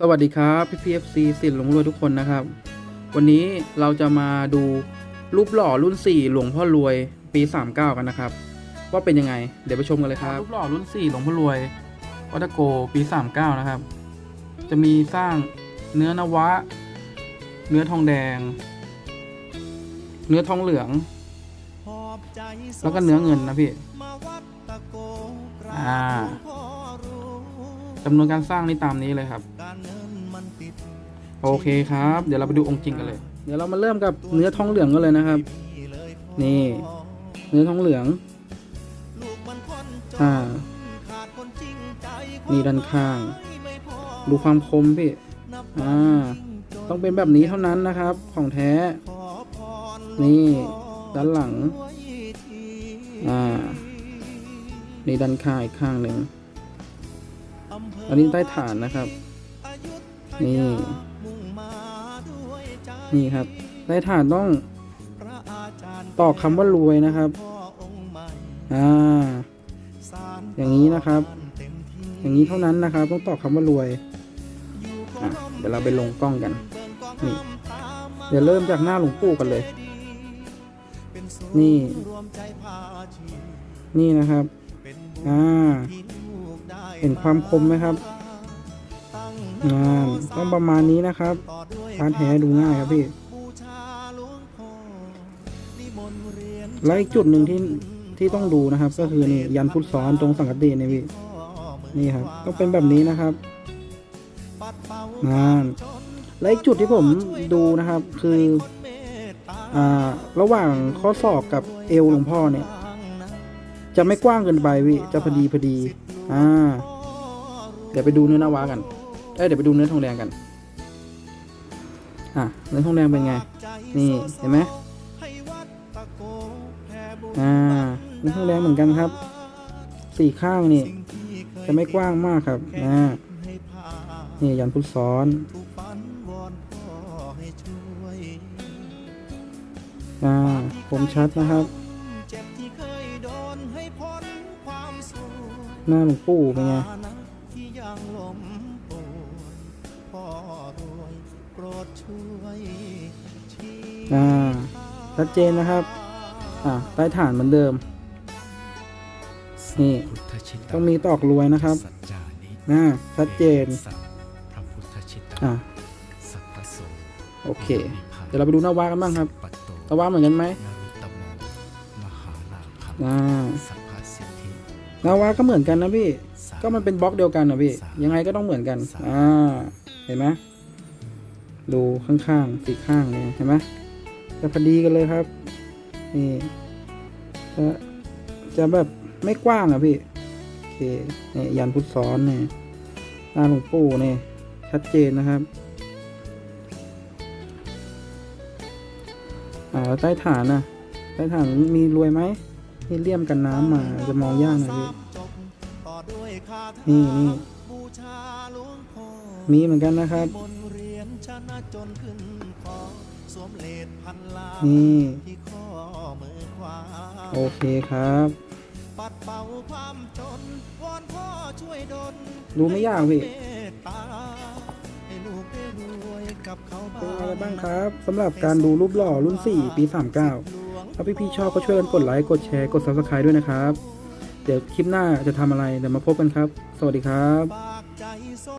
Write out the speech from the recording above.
สวัสดีครับพี่พีเอฟซีสิทธิ์หลวงรวยทุกคนนะครับ วันนี้เราจะมาดูรูปหล่อรุ่น 4 หลวงพ่อรวยปี 39 กันนะครับ ว่าเป็นยังไง เดี๋ยวไปชมกันเลยครับรูปหล่อรุ่น 4 หลวงพ่อรวยวัตโกปี 39 นะครับ จะมีสร้างเนื้อนวะ เนื้อทองแดง เนื้อทองเหลือง แล้วก็เนื้อเงินนะพี่อ่าจำนวนการสร้างนี่ตามนี้เลยครับ โอเคครับ เดี๋ยวเราไปดูองค์จริงกันเลย เดี๋ยวเรามาเริ่มกับเนื้อทองเหลืองกันเลยนะครับ นี่ เนื้อทองเหลืองอ่านี่ด้านข้าง ดูความคมพี่อ่าต้องเป็นแบบนี้เท่านั้นนะครับ ของแท้ นี่ด้านหลัง อ่า นี่ด้านข้างอีกข้างหนึ่ง อันนี้ใต้ฐานนะครับ นี่ นี่ครับใต้ฐานต้องตอกคำว่ารวยนะครับ อ่า อย่างนี้นะครับ อย่างนี้เท่านั้นนะครับ ต้องตอกคำว่ารวย เดี๋ยวเราไปลงกล้องกัน นี่ เดี๋ยวเริ่มจากหน้าหลวงปู่กันเลย นี่ นี่นะครับ อ่า เห็นความคมไหมครับ งานต้องประมาณนี้นะครับพารแท้ดูง่ายครับพี่แล้วอีกจุดหนึ่งที่ที่ต้องดูนะครับ ก็คือนี่ยันพุทธซ้อนตรงสังกติเนี่ยพี่นี่ครับต้องเป็นแบบนี้นะครับงานและอีกจุดที่ผมดูนะครับ คืออ่าระหว่างข้อศอกกับเอวหลวงพ่อเนี่ย จะไม่กว้างเกินไปพี่จะพอดีพอดี อ่า เดี๋ยวไปดูเนื้อนาวากัน เอ้ยเดี๋ยวไปดูเนื้อทองแดงกันอะเนื้อทองแดงเป็นไง นี่เห็นไหมอ่าเนื้อทองแดงเหมือนกันครับสี่ข้างนี่จะไม่กว้างมากครับอ่านี่ยันพุทธซ้อนอ่าผมชัดนะครับหน้าหลวงปู่เป็นไง อ่าชัดเจนนะครับ อ่าใต้ฐานเหมือนเดิม นี่ ต้องมีตอกรวยนะครับอ่าชัดเจน อ่าโอเค เดี๋ยวเราไปดูหน้าวากันบ้างครับหน้าวาเหมือนกันไหมอ่าหน้าวาก็เหมือนกันนะพี่ ก็มันเป็นบล็อกเดียวกันนะพี่ ยังไงก็ต้องเหมือนกัน อ่า เห็นไหม ดูข้างๆสีข้างเนี่ยเห็นไหมจะพอดีกันเลยครับ นี่จะจะแบบไม่กว้างอะพี่โอเคเนี่ยยันพุทธซ้อนเนี่ยหน้าหลวงปู่เนี่ยชัดเจนนะครับอ่าแล้วใต้ฐานนะใต้ฐานมีรวยไหมนี่เลี่ยมกันน้ำมาจะมองยากหน่อยพี่นี่นี่มีเหมือนกันนะครับ นี่โอเคครับดูไม่ยากพี่เป็นอะไรบ้างครับสำหรับการดูรูปหล่อรุ่น 4 ปี 39 ถ้าพี่ๆชอบก็ช่วยกันกดไลค์ กดแชร์ กด subscribe ด้วยนะครับ เดี๋ยวคลิปหน้าจะทำอะไร เดี๋ยวมาพบกันครับ สวัสดีครับ